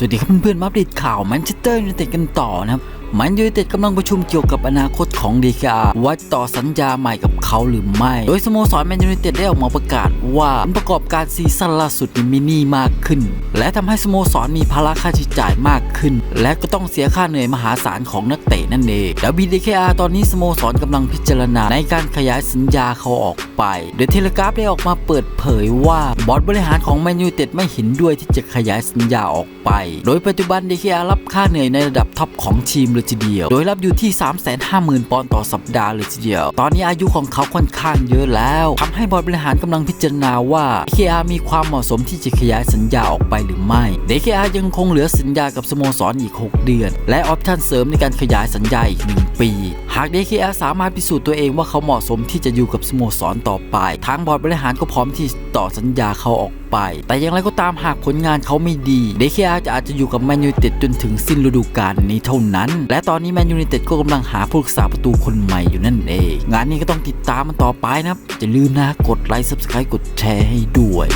สวัสดีครับเพื่อนๆมาอัปเดตข่าวแมนเชสเตอร์ยูไนเต็ดกันต่อนะครับ มนยูไนเต็ดกำลังประชุมเกี่ยวกับอนาคตของดีคาว่าต่อสัญญาใหม่กับเขาหรือไม่ โดยสโมสรแมนยูไนเต็ดได้ออกมาประกาศว่าผลประกอบการซีซั่นล่าสุดมีมินีมากขึ้น และทำให้สโมสรมีภาระค่าใช้จ่ายมากขึ้น และก็ต้องเสียค่าเหนื่อยมหาศาลของนักเตะนั่นเองแล้ว BDKR ตอนนี้สโมสรกำลังพิจารณาในการขยายสัญญาเขาออกไปโดยเทเลกราฟได้ออกมาเปิดเผยว่าบอร์ดบริหารของแมนยูไนเต็ดไม่เห็นด้วยที่จะขยายสัญญาออกไป โดยปัจจุบัน DKR รับค่าเหนื่อยในระดับท็อปของทีมเลยทีเดียว โดยรับอยู่ที่ 350,000 ปอนด์ต่อสัปดาห์เลยทีเดียว ตอนนี้อายุของเขาค่อนข้างเยอะแล้วทำให้บอร์ดบริหารกำลังพิจารณาว่า DKR มีความเหมาะสมที่จะขยายสัญญาออกไปหรือไม่ DKR ยังคงเหลือสัญญากับสโมสรอีก 6 เดือน และออปชั่นเสริมในการขยายสัญญาอีก 1 ปี หาก DKR สามารถพิสูจน์ตัวเองว่าเขาเหมาะสมที่จะอยู่กับสโมสรต่อไป ทางบอร์ดบริหารก็พร้อมที่จะต่อสัญญาเขาออกไป แต่อย่างไรก็ตามหากผลงานเขาไม่ดี DKR จะอาจจะอยู่กับแมนยูเต็ดจนถึงสิ้นฤดูกาลนี้เท่านั้นและตอนนี้แมนยูไนเต็ดก็กำลังหาผู้รักษาประตูคนใหม่อยู่นั่นเอง งานนี้ก็ต้องติดตามมันต่อไปนะครับอย่าลืมนะกดไลค์ Subscribe กดแชร์ให้ด้วย